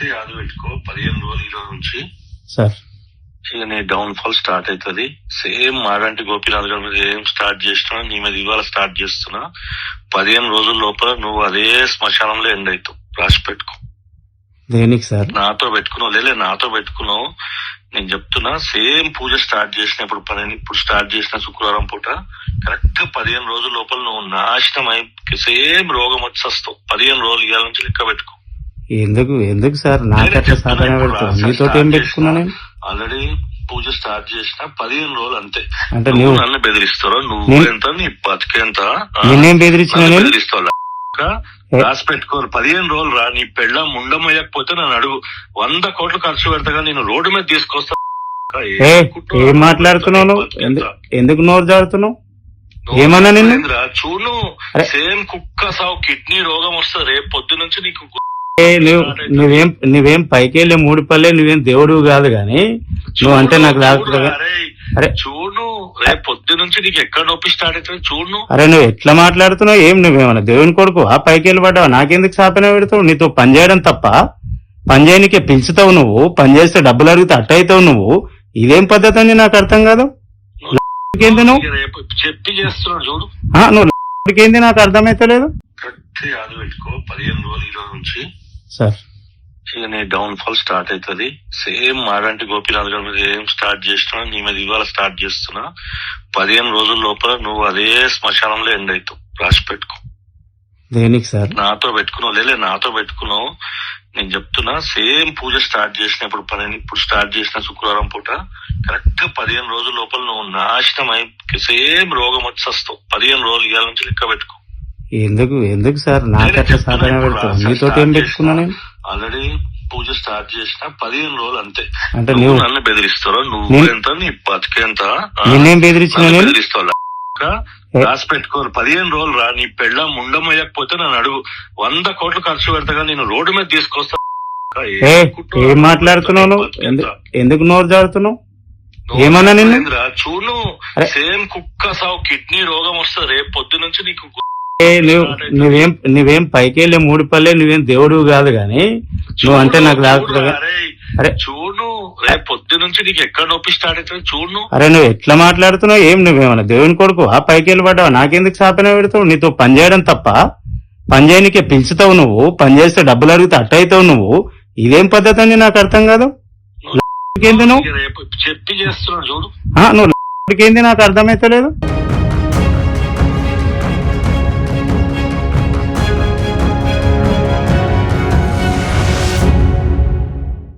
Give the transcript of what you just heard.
Correct యాద పెట్టుకో పదిహేను రోజులు ఈ రోజు నుంచి. సార్. ఇక నీ డౌన్ ఫాల్ స్టార్ట్ అవుతుంది సేమ్ మాడంటి గోపీనాథ్ గారి మీద ఏం స్టార్ట్ చేసినా నీ మీద ఇవాళ స్టార్ట్ చేస్తున్నా. పదిహేను రోజుల లోపల నువ్వు అదే శ్మశానంలో ఎండ్ అవుతావు రాసి పెట్టుకో. దేనికి సార్? నాతో పెట్టుకున్నావు. లేలే నాతో పెట్టుకున్నావు. నేను చెప్తున్నా సేమ్ పూజ స్టార్ట్ చేసిన ఇప్పుడు పని ఇప్పుడు స్టార్ట్ చేసిన శుక్రవారం పూట కరెక్ట్గా పదిహేను రోజుల లోపల నువ్వు నాశనం అయి సేమ్ రోగం వచ్చి వస్తావు పదిహేను రోజులు ఇవాళ నుంచి లెక్క పెట్టుకో. ఎందుకు ఎందుకు సార్? నాకు అట్లా సాధన పెడతావు నీతో ఏం పెట్టుకున్నా నేను ఆల్రెడీ పూజ స్టార్ట్ చేసిన పదిహేను రోజులు అంతే. అంటే నువ్వు నన్ను బెదిరిస్తావు? నువ్వు ఎంత? నీ బతికేంత? నేనేం బెదిరించిన బెదిరిస్తావు. రాసి పెట్టుకోరు. పదిహేను రోజులు రా నీ పెళ్ళ ముండమయ్యకపోతే నన్ను అడుగు. వంద కోట్లు ఖర్చు పెడతాగా నేను రోడ్డు మీద తీసుకొస్తా. ఏ మాట్లాడుతున్నావు ఎందుకు నోరు జారుతున్నావు? ఏమన్నా నిన్ను? చూడు. సేమ్ కుక్క సావు కిడ్నీ రోగం వస్తుంది. రేపు పొద్దు నుంచి నీకు నువ్వు నువ్వేం పైకి వెళ్ళే మూడు పల్లె నువ్వేం దేవుడు కాదు గాని నువ్వు అంటే నాకు రాకపోతే అరే, చూడు రేపు పొద్దు నుంచి నీకు ఎక్కడ నొప్పి స్టార్ట్ అవుతుంది చూడు. అరే నువ్వు ఎట్లా మాట్లాడుతున్నావు? ఏం నువ్వేమన్నా దేవుని కొడుకు? ఆ పైకి వెళ్ళి పడ్డావు? నాకెందుకు సాపన పెడతావు? నీతో పని చేయడం తప్ప పని చేయనికే పెంచుతావు నువ్వు పని చేస్తే డబ్బులు అడిగితే అట్ట అవుతావు నువ్వు. ఇదేం పద్ధతి అని నాకు అర్థం కాదు? ఏంది నువ్వు? చెప్పి చేస్తున్నాడు చూడు. నువ్వు ఏంది నాకు అర్థమైతలేదు? కరెక్ట్ యాద పెట్టుకో. పదిహేను రోజులు నుంచి. సార్. ఇక డౌన్ ఫాల్ స్టార్ట్ అవుతుంది సేమ్ మాడంటి గోపీనాథ్ గారి మీద ఏం స్టార్ట్ చేసినా నీ మీద ఇవాళ స్టార్ట్ చేస్తున్నా. పదిహేను రోజుల లోపల నువ్వు అదే శ్మశానంలో ఎండ్ అవుతావు రాసి పెట్టుకో. దేనికి సార్? నాతో పెట్టుకున్నావు. లేలే నాతో పెట్టుకున్నావు. నేను చెప్తున్నా సేమ్ పూజ స్టార్ట్ చేసిన ఇప్పుడు పని ఇప్పుడు స్టార్ట్ చేసిన శుక్రవారం పూట కరెక్ట్గా పదిహేను రోజుల లోపల నువ్వు నాశనం అయి సేమ్ రోగం వచ్చి వస్తావు పదిహేను రోజులు ఇవాళ నుంచి లెక్క పెట్టుకో. ఎందుకు ఎందుకు సార్? నాకు అట్లా సాధన పెడతావు నీతో ఏం పెట్టుకున్నా నేను? ఆల్రెడీ పూజ స్టార్ట్ చేసిన పదిహేను రోజులు అంతే. అంటే నువ్వు నన్ను బెదిరిస్తావు? నువ్వు ఎంత? నీ బతికేంత? నేనేం బెదిరించిన బెదిరిస్తావు? రాసి పెట్టుకోరు. పదిహేను రోజులు రా నీ పెళ్ళ ముండమయ్యకపోతే నన్ను అడుగు. వంద కోట్లు ఖర్చు పెడతాగా నేను రోడ్డు మీద తీసుకొస్తా. ఏ మాట్లాడుతున్నావు ఎందుకు నోరు జారుతున్నావు? ఏమన్నా నిన్ను? అరే. సేమ్ కుక్క సావు కిడ్నీ రోగం వస్తుంది. రేపు పొద్దు నుంచి నీకు నువ్వు నువ్వేం నువ్వేం పైకి వెళ్ళే మూడు పల్లె నువ్వేం దేవుడు కాదు గాని నువ్వు అంటే నాకు రాకపోతే అరే, చూడు రేపు పొద్దు నుంచి నీకు ఎక్కడ నొప్పి స్టార్ట్ అవుతుంది చూడు. అరే నువ్వు ఎట్లా మాట్లాడుతున్నావు? ఏం నువ్వేమన్నా దేవుని కొడుకు? ఆ పైకి వెళ్ళి పడ్డావు నాకెందుకు సాపన పెడతావు? నీతో పని చేయడం తప్ప పని చేయనికే పెంచుతావు నువ్వు పని చేస్తే డబ్బులు అడిగితే అట్ట అవుతావు నువ్వు. ఇదేం పద్ధతి అని నాకు అర్థం కాదు? నువ్వు చెప్పి చేస్తున్నాడు చూడు. నువ్వు ఏంది నాకు అర్థమైతలేదు?